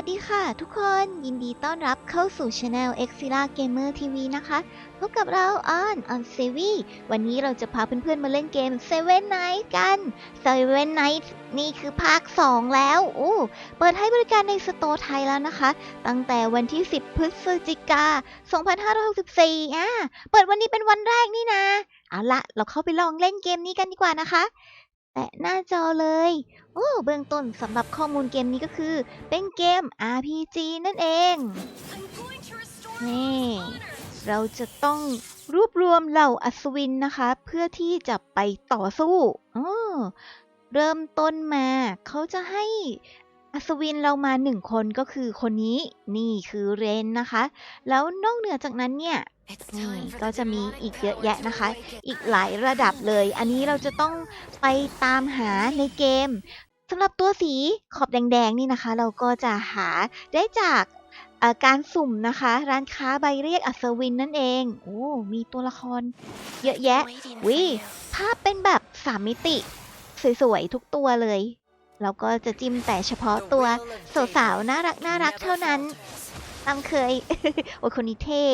วัสดีค่ะทุกคนยินดีต้อนรับเข้าสู่ช anel e x i l a Gamer TV นะคะ พบกับเราออนออนเซวีวันนี้เราจะพาเพื่อนๆมาเล่นเกม Seven Nights กัน Seven Nights นี่คือภาค 2 แล้วโอ้เปิดให้บริการในสโตร์ไทยแล้วนะคะ ตั้งแต่วันที่ 10 พฤศจิกา 2564อ่าเปิดวันนี้เป็นวันแรกนี่นะ เอาละเราเข้าไปลองเล่นเกมนี้กันดีกว่านะคะ แตะหน้าจอเลย โอ้เบื้องต้นสำหรับข้อมูลเกมนี้ก็คือ เป็นเกม RPG นั่นเอง นี่ เราจะต้องรวบรวมเหล่าอัศวินนะคะ เพื่อที่จะไปต่อสู้ออเริ่มต้นมา เขาจะให้อัศวินเรามาหนึ่งคนก็คือคนนี้นี่คือเรนนะคะ แล้วนอกเหนือจากนั้นเนี่ยนี่ก็จะมีอีกเยอะแยะนะคะ อีกหลายระดับเลย อันนี้เราจะต้องไปตามหาในเกม สำหรับตัวสีขอบแดงๆนี่นะคะ เราก็จะหาได้จากการสุ่มนะคะ ร้านค้าใบเรียกอัศวินนั่นเองโอ้มีตัวละคร เยอะแยะวิภาพเป็นแบบสามมิติ สวยๆ ทุกตัวเลยเราก็จะจิ้มแต่เฉพาะตัวสาวๆน่ารักน่ารักเท่านั้นตามเคย โอ้คนนี้เท่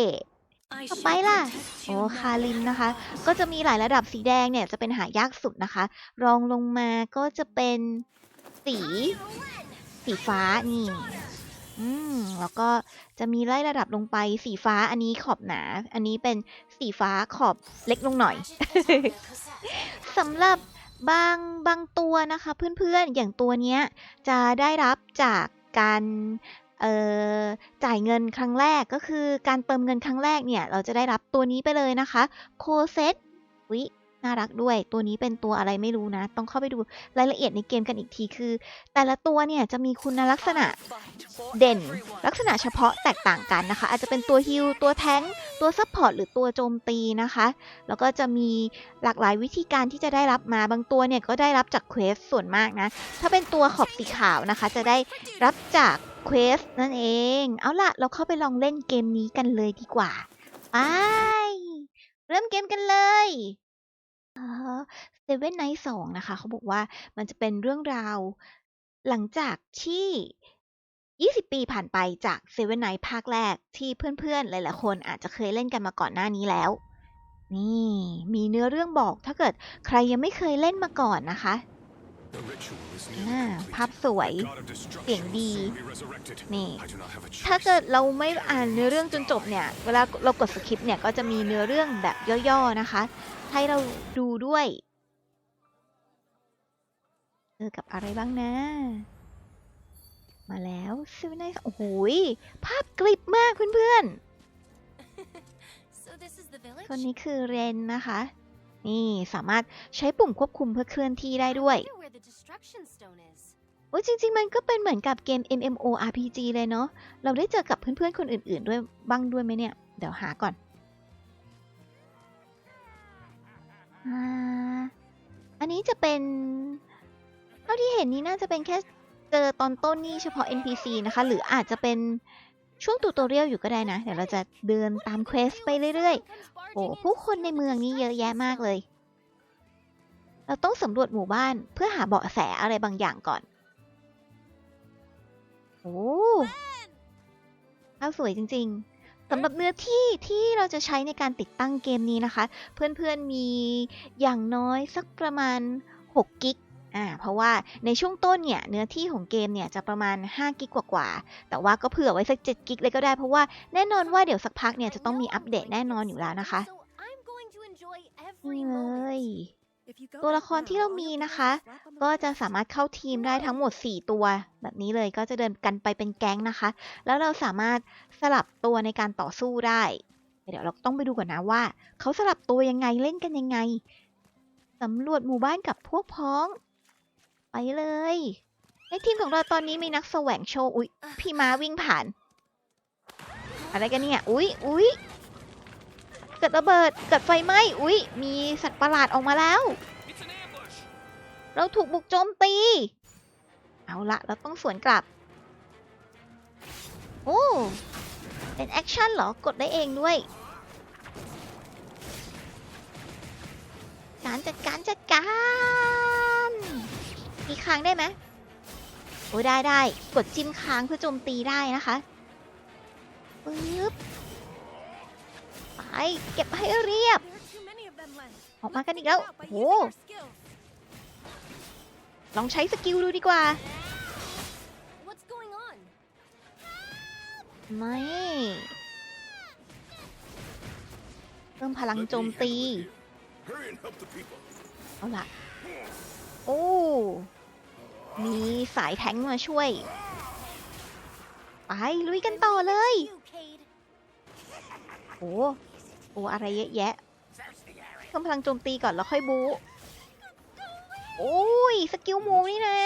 ต่อไปล่ะ โอ้คารินนะคะ ก็จะมีหลายระดับสีแดงเนี่ยจะเป็นหายากสุดนะคะ รองลงมาก็จะเป็น สี สีฟ้านี่ อืม แล้วก็จะมีไล่ระดับลงไปสีฟ้าอันนี้ขอบหนา อันนี้เป็นสีฟ้าขอบเล็กลงหน่อย สำหรับบางบางตัวนะคะเพื่อนๆ อย่างตัวเนี้ยจะได้รับจากการจ่ายเงินครั้งแรกก็คือการเติมเงินครั้งแรกเนี่ย เราจะได้รับตัวนี้ไปเลยนะคะ โคเซตวิ น่ารักด้วย ตัวนี้เป็นตัวอะไรไม่รู้นะ ต้องเข้าไปดูรายละเอียดในเกมกันอีกทีคือ แต่ละตัวเนี่ยจะมีคุณลักษณะเด่น ลักษณะเฉพาะแตกต่างกันนะคะ อาจจะเป็นตัวฮิลตัวแทงตัวซัพพอร์ตหรือตัวโจมตีนะคะ แล้วก็จะมีหลากหลายวิธีการที่จะได้รับมาบางตัวเนี่ยก็ได้รับจากเควสส่วนมากนะ ถ้าเป็นตัวขอบสีขาวนะคะ จะได้รับจากเควสนั่นเอง เอาล่ะ เราเข้าไปลองเล่นเกมนี้กันเลยดีกว่า ไป เริ่มเกมกันเลย เซเว่นไนท์สองนะคะ เขาบอกว่า มันจะเป็นเรื่องราว หลังจากที่ 20 ปีผ่านไปจากเซเว่นไนท์ภาคแรก ที่เพื่อน ๆ หลาย ๆ คนอาจจะเคยเล่นกันมาก่อนหน้านี้แล้ว นี่ มีเนื้อเรื่องบอก ถ้าเกิดใครยังไม่เคยเล่นมาก่อนนะคะ อ่าภาพสวย เสียงดี นี่ ถ้าเกิดเราไม่อ่านเนื้อเรื่องจนจบเนี่ย เวลาเรากดสคริปต์เนี่ย ก็จะมีเนื้อเรื่องแบบย่อๆนะคะ ให้เราดูด้วยเจอกับอะไรบ้างนะ มาแล้วซิวไนโอ้โหยภาพกริบมากเพื่อนๆคนนี้คือเรนนะคะ นี่สามารถใช้ปุ่มควบคุมเพื่อเคลื่อนที่ได้ด้วยโอ้ยจริง ๆ มันก็เป็นเหมือนกับเกม MMORPG เลยเนาะ เราได้เจอกับเพื่อนๆ คนอื่น ๆ ด้วยบ้างด้วยไหมเนี่ย เดี๋ยวหาก่อนอ่าอันนี้จะเป็น เท่าที่เห็นนี้น่าจะเป็นแค่เจอตอนต้นนี่เฉพาะ NPC นะคะ หรืออาจจะเป็น ช่วงตูตอเรียลอยู่ก็ได้นะ เดี๋ยวเราจะเดินตามเควสไปเรื่อยๆ โอ้ผู้คนในเมืองนี้เยอะแยะมากเลย เราต้องสำรวจหมู่บ้านเพื่อหาเบาะแสอะไรบางอย่างก่อน โอ้ภาพสวยจริงๆสำหรับเนื้อที่ที่เราจะใช้ในการติดตั้งเกมนี้นะคะ เพื่อนๆมีอย่างน้อยสักประมาณ 6 กิก อ่าเพราะว่าในช่วงต้นเนี่ยเนื้อที่ของเกมเนี่ยจะประมาณ 5 กิกกว่าๆ แต่ว่าก็เผื่อไว้สัก 7 กิกเลยก็ได้เพราะว่าแน่นอนว่าเดี๋ยวสักพักเนี่ยจะต้องมีอัปเดตแน่นอนอยู่แล้วนะคะนี่เลยตัวละครที่เรามีนะคะ ก็จะสามารถเข้าทีมได้ทั้งหมด 4 ตัว แบบนี้เลยก็จะเดินกันไปเป็นแก๊งนะคะ แล้วเราสามารถสลับตัวในการต่อสู้ได้ เดี๋ยวเราต้องไปดูก่อนนะว่า เขาสลับตัวยังไงเล่นกันยังไงสำรวจหมู่บ้านกับพวกพ้อง ไปเลยในทีมของเราตอนนี้มีนักแสวงโชว์อุ๊ยพี่ม้าวิ่งผ่าน อะไรกันเนี่ย อุ๊ยอุ๊ยเกิดระเบิดเกิดไฟไหม้อุ๊ยมีสัตว์ประหลาดออกมาแล้ว เราถูกบุกโจมตี เอาละเราต้องสวนกลับ โอ้เป็นแอคชั่นเหรอกดได้เองด้วย การจัดการจัดการ ครั้งได้ไหมโอ้ยได้ได้กดจิ้มค้างเพื่อโจมตีได้นะคะปึ๊บไปเก็บให้เรียบ ออกมากันอีกแล้วโอ้ลองใช้สกิลดูดีกว่าไม่เพิ่มพลังโจมตี Hurry and help the people. เอาล่ะ โอ้ มีสายแทงมาช่วย ไปลุยกันต่อเลย โอ้โอ้อะไรเยอะแยะเพิ่มพลังโจมตีก่อนแล้วค่อยบูโอ้ยสกิลมูนี่นะ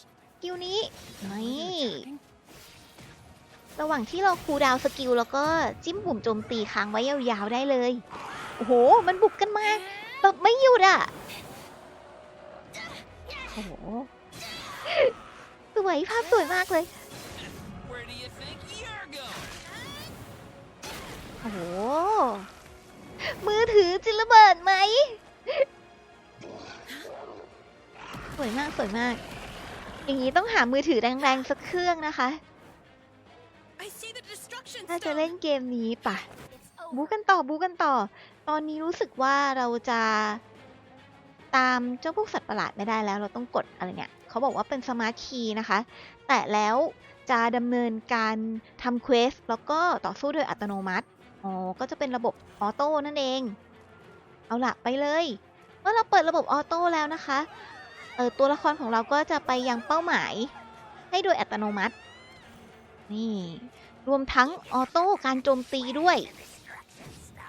สกิลนี้นี่ระหว่างที่เราคูดาวสกิลแล้วก็จิ้มปุ่มโจมตีค้างไว้ยาวๆได้เลย โอ้โห มันบุกกันมา แบบไม่หยุดอะ โอ้โห วยภาพสวยมากเลยโอ้โหมือถือจะระเบิดไหมสวยมากสวยมาก อย่างนี้ต้องหามือถือแรงๆสักเครื่องนะคะถ้าจะเล่นเกมนี้ปะบูกันต่อบูกันต่อ ตอนนี้รู้สึกว่าเราจะตามเจ้าพวกสัตว์ประหลาดไม่ได้แล้ว เราต้องกดอะไรเนี่ย เขาบอกว่าเป็นสมาร์ทคีย์นะคะ แต่แล้วจะดำเนินการทำเควสแล้วก็ต่อสู้โดยอัตโนมัติ อ๋อ ก็จะเป็นระบบออโต้นั่นเอง เอาละไปเลย เมื่อเราเปิดระบบออโต้แล้วนะคะ เออตัวละครของเราก็จะไปยังเป้าหมาย ให้โดยอัตโนมัติ นี่ รวมทั้งออโต้การโจมตีด้วย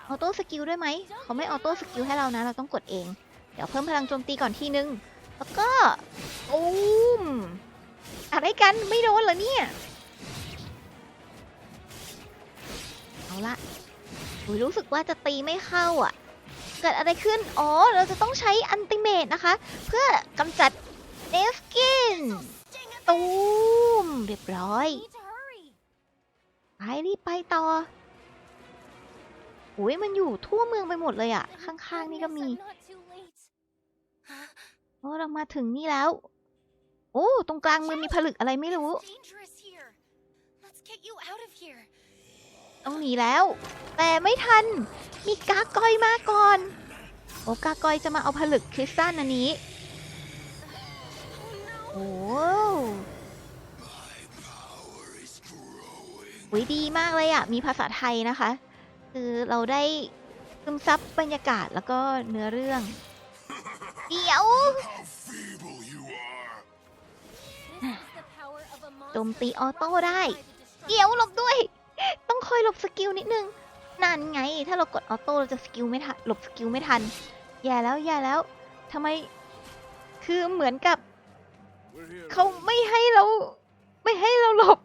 ออโต้สกิลด้วยไหม เขาไม่ออโต้สกิลให้เรานะ เราต้องกดเอง เดี๋ยวเพิ่มพลังโจมตีก่อนทีนึง แล้วก็ตูมอะไรกันไม่โดนเหรอเนี่ย เอาละอุยรู้สึกว่าจะตีไม่เข้าอะ เกิดอะไรขึ้น อ๋อ เราจะต้องใช้อันติเมตนะคะ เพื่อกำจัดเนฟกินตูมเรียบร้อยไปรีบไปต่อโอ้ยมันอยู่ทั่วเมืองไปหมดเลยอะข้างๆนี่ก็มี โอ้เรามาถึงนี่แล้ว โอ้ตรงกลางเมืองมีผลึกอะไรไม่รู้ ต้องหนีแล้ว แต่ไม่ทัน มีกากอยมาก่อน โอ้กากอยจะมาเอาผลึกคริสตัลอันนี้ โอ้วิดีมากเลยอะมีภาษาไทยนะคะ คือเราได้ซึมซับบรรยากาศแล้วก็เนื้อเรื่อง เดี๋ยว How feeble you are. โจมตีออโต้ได้ เดี๋ยวหลบด้วย ต้องคอยหลบสกิลนิดนึงนั่นไง ถ้าเรากดออโต้เราจะสกิลไม่ทันหลบสกิลไม่ทัน แย่แล้วแย่แล้วทำไมคือเหมือนกับ We're here. เขาไม่ให้เรา ไม่ให้เราหลบ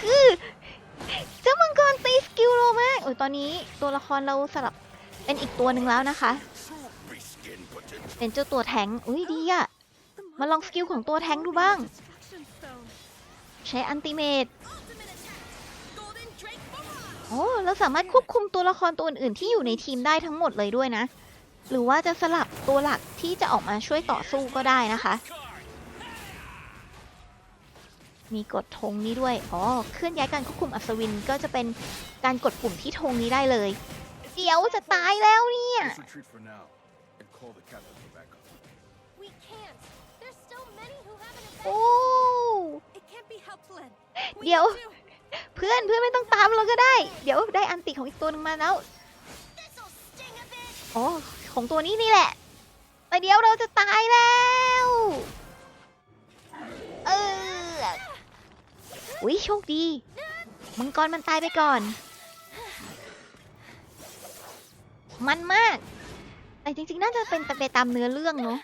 คือเจ้ามังกรตีสกิลโรมากโอ้ยตอนนี้ตัวละครเราสลับเป็นอีกตัวหนึ่งแล้วนะคะ Be skin potential. เป็นเจ้าตัวแทงอุ้ยดีอะมาลองสกิลของตัวแทงดูบ้าง ใช้อันติเมตโอ้เราสามารถควบคุมตัวละครตัวอื่นที่อยู่ในทีมได้ทั้งหมดเลยด้วยนะ หรือว่าจะสลับตัวหลักที่จะออกมาช่วยต่อสู้ก็ได้นะคะ มีกดธงนี้ด้วย อ๋อ เคลื่อนย้ายการควบคุมอัศวินก็จะเป็นการกดปุ่มที่ธงนี้ได้เลย เดี๋ยวจะตายแล้วเนี่ย Let's retreat for now and call the captain for backup. โอ้ It can't be helped, Len. เดี๋ยวเพื่อนเพื่อนไม่ต้องตามเราก็ได้ เดี๋ยวได้อันติของอีกตัวหนึ่งมาแล้วโอ้ของตัวนี้นี่แหละแต่เดี๋ยวเราจะตายแล้ว เอออุ้ยโชคดี มังกรมันตายไปก่อน มันมาก แต่จริงๆ น่าจะเป็นไปตามเนื้อเรื่องเนาะ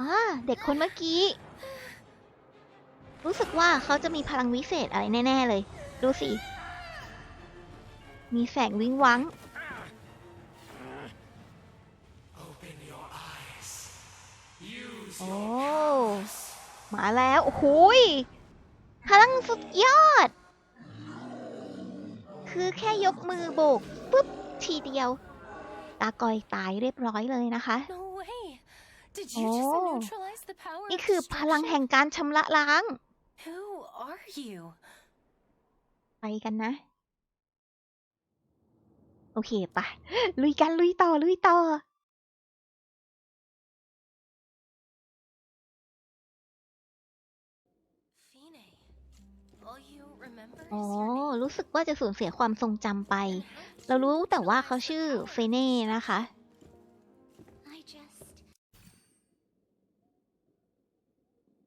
อ่าเด็กคนเมื่อกี้ รู้สึกว่าเขาจะมีพลังวิเศษอะไรแน่ ๆ เลย ดูสิ มีแสงวิงวังโอ้มาแล้วโอ้โหยพลังสุดยอด คือแค่ยกมือโบกปุ๊บทีเดียว ตากอยตายเรียบร้อยเลยนะคะ No! Did you just Oh. neutralize the power นี่ of คือพลัง destruction. แห่งการชำระล้าง Who are you? ไปกันนะ โอเคปะ ลุยกันลุยต่อ ลุยต่อ Fine. Will you remember อ๋อ your name? รู้สึกว่าจะสูญเสียความทรงจำไปเรารู้แต่ว่าเขาชื่อเฟเน่นะคะ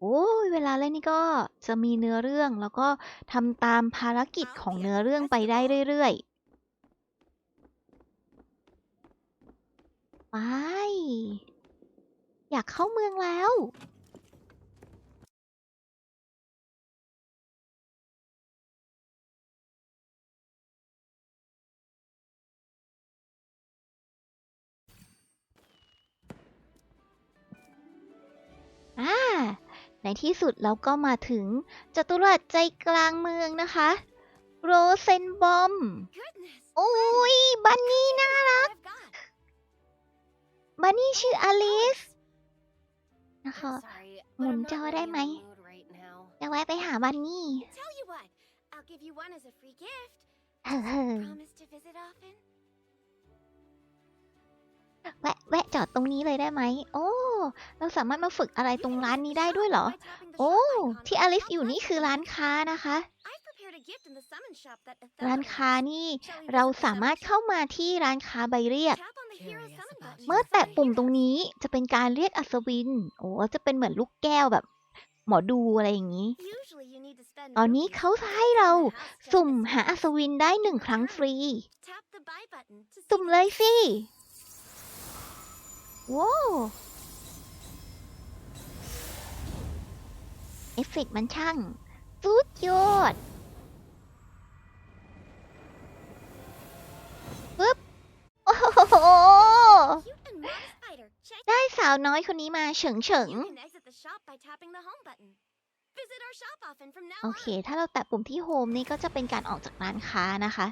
โอ้ยเวลาเล่นนี่ก็จะมีเนื้อเรื่องแล้วก็ทำตามภารกิจของเนื้อเรื่องไปได้เรื่อยๆ ไป อยากเข้าเมืองแล้ว ที่สุดเราก็มาถึงจัตุรัสใจกลางเมืองนะคะ โรเซนบอม goodness. โอ้ย บันนี่น่ารัก I've got. บันนี่ชื่ออลิส นะคะ I'm sorry, but หมุน I'm not จอ really ได้ in ไหม the mood right now. จะแวะไปหาบันนี่ Tell you what, I'll give you one as a free gift. เฮ้อ Promise to visit often. แวะแวะจอดตรงนี้เลยได้ไหม โอ้ เราสามารถมาฝึกอะไรตรงร้านนี้ได้ด้วยเหรอ โอ้ ที่อลิสอยู่นี่คือร้านค้านะคะ ร้านค้านี่ เราสามารถเข้ามาที่ร้านค้าใบเรียก เมื่อแตะปุ่มตรงนี้จะเป็นการเรียกอัศวิน โอ้ จะเป็นเหมือนลูกแก้วแบบ หมอดูอะไรอย่างนี้ ตอนนี้เขาให้เราสุ่มหาอัศวินได้หนึ่งครั้งฟรี สุ่มเลยสิ ว้าวเอฟเฟกต์มันช่างสุดยอดปึ๊บ โอ้โห cute and modest spider. Check ได้สาวน้อยคนนี้มาเฉิงเฉิง You can exit the shop by tapping the home button. Visit our shop often from now โอเค on. ถ้าเราแตะปุ่มที่โฮมนี่ก็จะเป็นการออกจากร้านค้านะคะ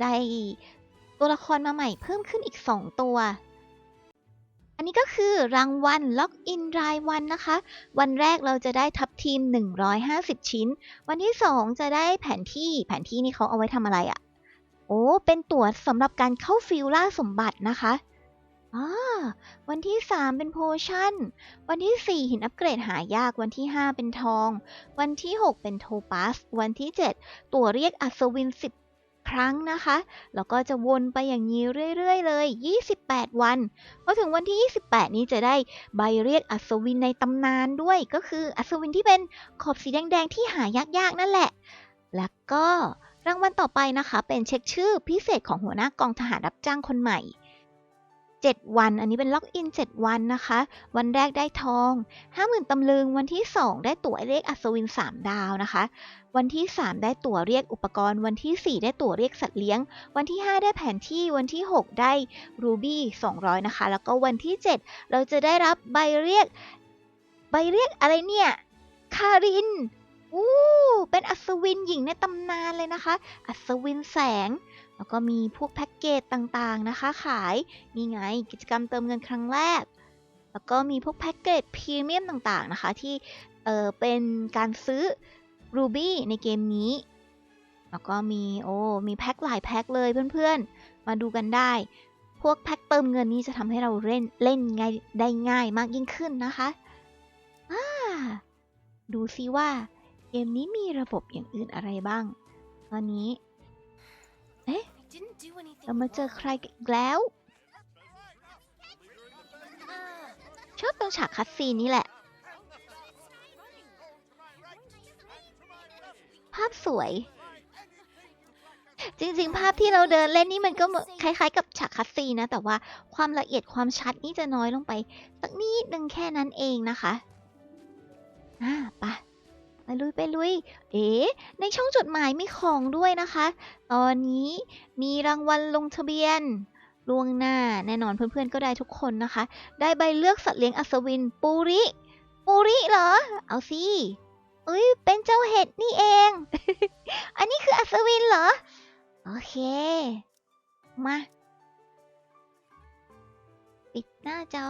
ได้ตัวละครมาใหม่เพิ่มขึ้นอีก 2 ตัว อันนี้ก็คือรางวัลล็อกอินรายวันนะคะ วันแรกเราจะได้ทับทีม 150 ชิ้น วันที่ 2 จะได้แผนที่แผนที่นี่เขาเอาไว้ทำอะไรอะ่ะ โอ้ เป็นตั๋วสำหรับการเข้าฟิลล่าสมบัตินะคะอ่าวันที่ 3 เป็นโพชั่น วันที่ 4 หินอัปเกรดหายาก วันที่ 5 เป็นทอง วันที่ 6 เป็นโทปัส วันที่ 7 ตั๋วเรียกอัศวิน10 ครั้งนะคะ แล้วก็จะวนไปอย่างนี้เรื่อยๆ เลย 28 วันพอถึงวันที่ 28 นี้จะได้ใบเรียกอัศวินในตำนานด้วย ก็คืออัศวินที่เป็นขอบสีแดงๆที่หายากๆ นั่นแหละ แล้วก็รางวัลต่อไปนะคะ เป็นเช็คชื่อพิเศษของหัวหน้ากองทหารรับจ้างคนใหม่ 7 วัน อันนี้เป็นล็อกอิน 7 วันนะคะ วันแรกได้ทอง 50,000ตำลึง วันที่ 2 ได้ตั๋วเรียกอัศวิน 3 ดาวนะคะ วันที่ 3 ได้ตั๋วเรียกอุปกรณ์ วันที่ 4 ได้ตั๋วเรียกสัตว์เลี้ยง วันที่ 5 ได้แผนที่ วันที่ 6 ได้รูบี้200 นะคะ แล้วก็วันที่ 7 เราจะได้รับใบเรียก ใบเรียกอะไรเนี่ย คาริน อู้ เป็นอัศวินหญิงในตำนานเลยนะคะ อัศวินแสง แล้วก็มีพวกแพ็กเกจต่างๆนะคะ ขายนี่ไงกิจกรรมเติมเงินครั้งแรก แล้วก็มีพวกแพ็กเกจพรีเมียมต่างๆนะคะ ที่เออเป็นการซื้อรูบี้ในเกมนี้ แล้วก็มีโอ้มีแพ็คหลายแพ็คเลยเพื่อนๆ มาดูกันได้ พวกแพ็คเติมเงินนี้จะทำให้เราเล่นเล่นง่ายได้ง่ายมากยิ่งขึ้นนะคะอาดูซิว่าเกมนี้มีระบบอย่างอื่นอะไรบ้าง ตอนนี้ I didn't do anything เรามาเจอ wrong. ใครกันอีกแล้ว Ah, ชอบตรงฉากคัดซีนนี้แหละ ภาพสวย จริง ๆ ภาพที่เราเดินเล่นนี่มันก็เหมือนคล้ายๆ กับฉากคัดซีนนะ แต่ว่าความละเอียดความชัดนี่จะน้อยลงไป สักนิดนึงแค่นั้นเองนะคะ อ่าไปะไป ลุยไปลุย เอ๋ในช่องจดหมายมีของด้วยนะคะ ตอนนี้มีรางวัลลงทะเบียนล่วงหน้าแน่นอนเพื่อนๆก็ได้ทุกคนนะคะ ได้ใบเลือกสัตว์เลี้ยงอัศวินปูริ ปูริเหรอ เอาสิเอ้ยเป็นเจ้าเห็ดนี่เอง อันนี้คืออัศวินเหรอ โอเค มา ปิดหน้าจอ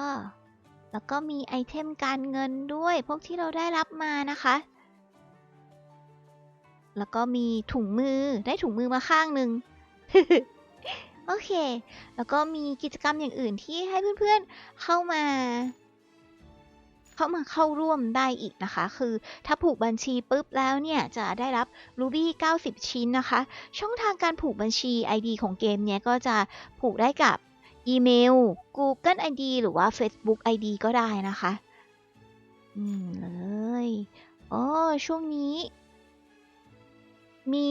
แล้วก็มีไอเทมการเงินด้วย พวกที่เราได้รับมานะคะ แล้วก็มีถุงมือได้ถุงมือมาข้างหนึ่งโอเค แล้วก็มีกิจกรรมอย่างอื่นที่ให้เพื่อนๆเข้ามา เข้ามาเข้าร่วมได้อีกนะคะ คือถ้าผูกบัญชีปุ๊บแล้วเนี่ยจะได้รับ Ruby 90 ชิ้นนะคะ ช่องทางการผูกบัญชี ID ของเกมเนี้ยก็จะผูกได้กับอีเมล Google ID หรือว่า Facebook ID ก็ได้นะคะนี่เลยอ๋อช่วงนี้ มี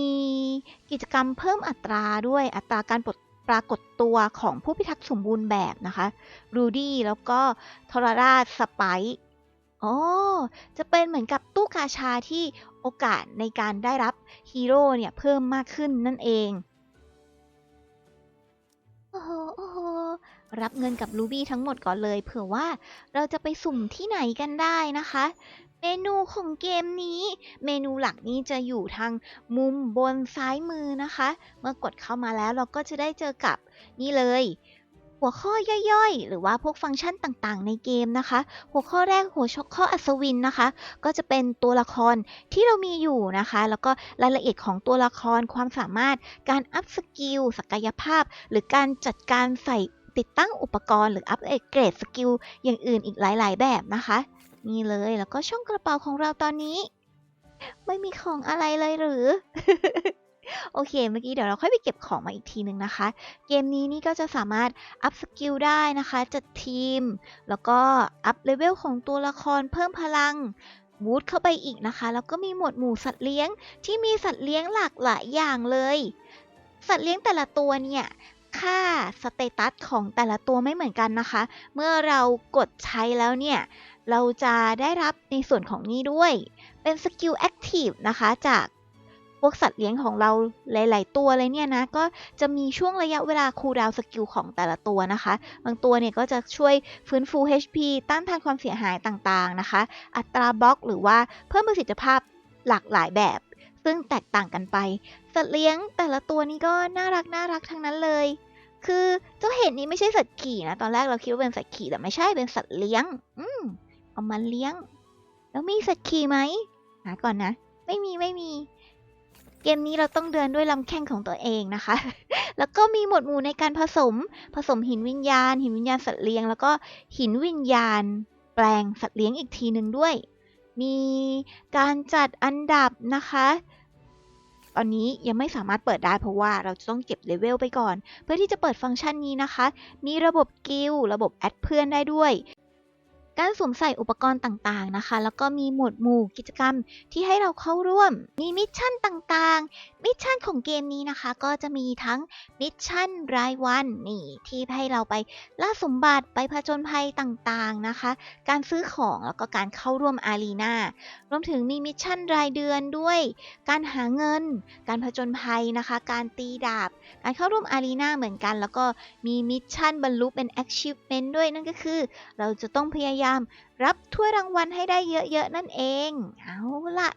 กิจกรรมเพิ่มอัตราด้วยอัตราการปลดปรากฏตัวของผู้พิทักษ์สมบูรณ์แบบนะคะรูดี้แล้วก็ทรราชสไปซ์อ๋อ จะเป็นเหมือนกับตู้กาชาที่โอกาสในการได้รับฮีโร่เนี่ยเพิ่มมากขึ้นนั่นเอง โอ้โห โอ้โห รับเงินกับรูบี้ทั้งหมดก่อนเลย เผื่อว่าเราจะไปสุ่มที่ไหนกันได้นะคะ เมนูของเกมนี้ เมนูหลักนี้จะอยู่ทางมุมบนซ้ายมือนะคะ เมื่อกดเข้ามาแล้วเราก็จะได้เจอกับนี่เลย หัวข้อย่อยๆ หรือว่าพวกฟังก์ชันต่างๆ ในเกมนะคะ หัวข้อแรกหัวข้ออัศวินนะคะ ก็จะเป็นตัวละครที่เรามีอยู่นะคะ แล้วก็รายละเอียดของตัวละครความสามารถการอัพสกิลศักยภาพ หรือการจัดการใส่ติดตั้งอุปกรณ์หรืออัปเกรดสกิลอย่างอื่นอีกหลาย ๆ แบบนะคะ นี่เลยแล้วก็ช่องกระเป๋าของเราตอนนี้ ไม่มีของอะไรเลยหรือ โอเค เมื่อกี้เดี๋ยวเราค่อยไปเก็บของมาอีกทีหนึ่งนะคะ เกมนี้นี่ก็จะสามารถอัพสกิลได้นะคะ จัดทีม แล้วก็อัพเลเวลของตัวละครเพิ่มพลังบูตเข้าไปอีกนะคะ แล้วก็มีหมวดหมู่สัตว์เลี้ยงที่มีสัตว์เลี้ยงหลากหลายอย่างเลย สัตว์เลี้ยงแต่ละตัวเนี่ยค่าสเตตัสของแต่ละตัวไม่เหมือนกันนะคะ เมื่อเรากดใช้แล้วเนี่ย เราจะได้รับในส่วนของนี้ด้วย เป็นสกิลแอคทีฟนะคะจากพวกสัตว์เลี้ยงของเราหลาย ๆ ตัวเลยเนี่ยนะ ก็จะมีช่วงระยะเวลาคูลดาวสกิลของแต่ละตัวนะคะ บางตัวเนี่ยก็จะช่วยฟื้นฟู HP ต้านทานความเสียหายต่าง ๆ นะคะ อัตราบล็อกหรือว่าเพิ่มประสิทธิภาพหลากหลายแบบ ซึ่งแตกต่างกันไป สัตว์เลี้ยงแต่ละตัวนี้ก็น่ารักน่ารักทั้งนั้นเลย คือเจ้าเห็ดนี้ไม่ใช่สัตว์ขี่นะ ตอนแรกเราคิดว่าเป็นสัตว์ขี่แต่ไม่ใช่เป็นสัตว์เลี้ยง อืม เอามาเลี้ยง แล้วมีสัตว์ขี่ไหม หาก่อนนะ ไม่มีไม่มี เกมนี้เราต้องเดินด้วยลำแข้งของตัวเองนะคะ แล้วก็มีหมวดหมู่ในการผสม ผสมหินวิญญาณ หินวิญญาณสัตว์เลี้ยง แล้วก็หินวิญญาณ แปลงสัตว์เลี้ยงอีกทีหนึ่งด้วย มีการจัดอันดับนะคะตอนนี้ยังไม่สามารถเปิดได้เพราะว่าเราจะต้องเก็บเลเวลไปก่อน เพื่อที่จะเปิดฟังก์ชันนี้นะคะ มีระบบกิลระบบแอดเพื่อนได้ด้วย การสวมใส่อุปกรณ์ต่างๆนะคะ แล้วก็มีหมวดหมู่กิจกรรมที่ให้เราเข้าร่วม มีมิชชั่นต่างๆ มิชชั่นของเกมนี้นะคะ ก็จะมีทั้งมิชชั่นรายวันนี่ที่ให้เราไปล่าสมบัติไปผจญภัยต่างๆนะคะ การซื้อของแล้วก็การเข้าร่วมอารีนารวมถึงมีมิชชั่นรายเดือนด้วย การหาเงิน การผจญภัยนะคะ การตีดาบ การเข้าร่วมอารีนาเหมือนกัน แล้วก็มีมิชชั่นบรรลุเป็น achievement ด้วยนั่นก็คือ เราจะต้องพยายามรับถ้วยรางวัลให้ได้เยอะๆนั่นเอง เอาล่ะ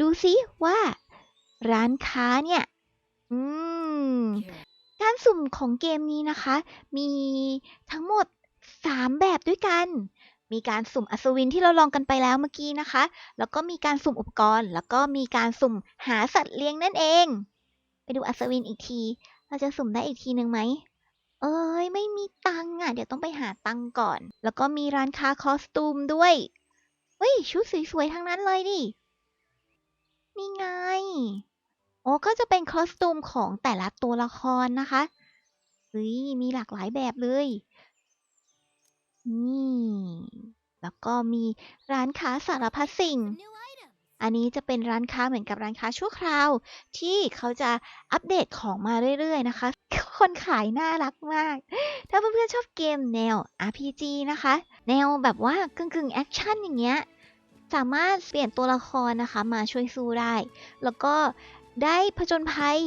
ดูซิว่า ร้านค้าเนี่ย อืม การสุ่มของเกมนี้นะคะ มีทั้งหมด 3 แบบด้วยกัน มีการสุ่มอัศวินที่เราลองกันไปแล้วเมื่อกี้นะคะ แล้วก็มีการสุ่มอุปกรณ์ แล้วก็มีการสุ่มหาสัตว์เลี้ยงนั่นเอง ไปดูอัศวินอีกที เราจะสุ่มได้อีกทีหนึ่งไหม เอ้ยไม่มีตังค์อะ เดี๋ยวต้องไปหาตังค์ก่อน แล้วก็มีร้านค้าคอสตูมด้วยเฮ้ยชุดสวยๆทั้งนั้นเลยดินี่ไงโอ้ก็จะเป็นคอสตูมของแต่ละตัวละครนะคะเฮ้ยมีหลากหลายแบบเลยนี่แล้วก็มีร้านค้าสารพัดสิ่ง New. อันนี้จะเป็นร้านค้าเหมือนกับร้านค้าชั่วคราว ที่เขาจะอัปเดตของมาเรื่อยๆนะคะ คนขายน่ารักมาก ถ้าเพื่อนๆชอบเกมแนว RPG นะคะ แนวแบบว่ากึ่งๆแอคชั่นอย่างเงี้ยสามารถเปลี่ยนตัวละครนะคะมาช่วยสู้ได้ แล้วก็ได้ผจญภัย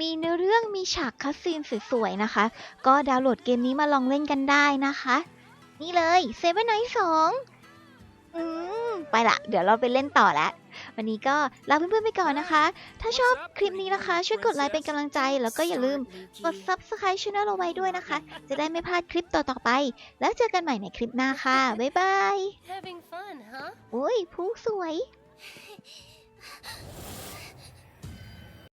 มีเนื้อเรื่องมีฉากคัสซีนสวยๆนะคะ ก็ดาวน์โหลดเกมนี้มาลองเล่นกันได้นะคะ นี่เลยเซเว่นไนท์สองอืม ไปละ เดี๋ยวเราไปเล่นต่อแล้ว วันนี้ก็ลาเพื่อนๆไปก่อนนะคะ ถ้าชอบคลิปนี้นะคะ ช่วยกดไลค์เป็นกำลังใจ แล้วก็อย่าลืมกด subscribe channel เราไว้ด้วยนะคะ จะได้ไม่พลาดคลิปต่อๆไป แล้วเจอกันใหม่ในคลิปหน้าค่ะ บ๊ายบาย Having fun, huh? โอ้ยผู้สวย Hey,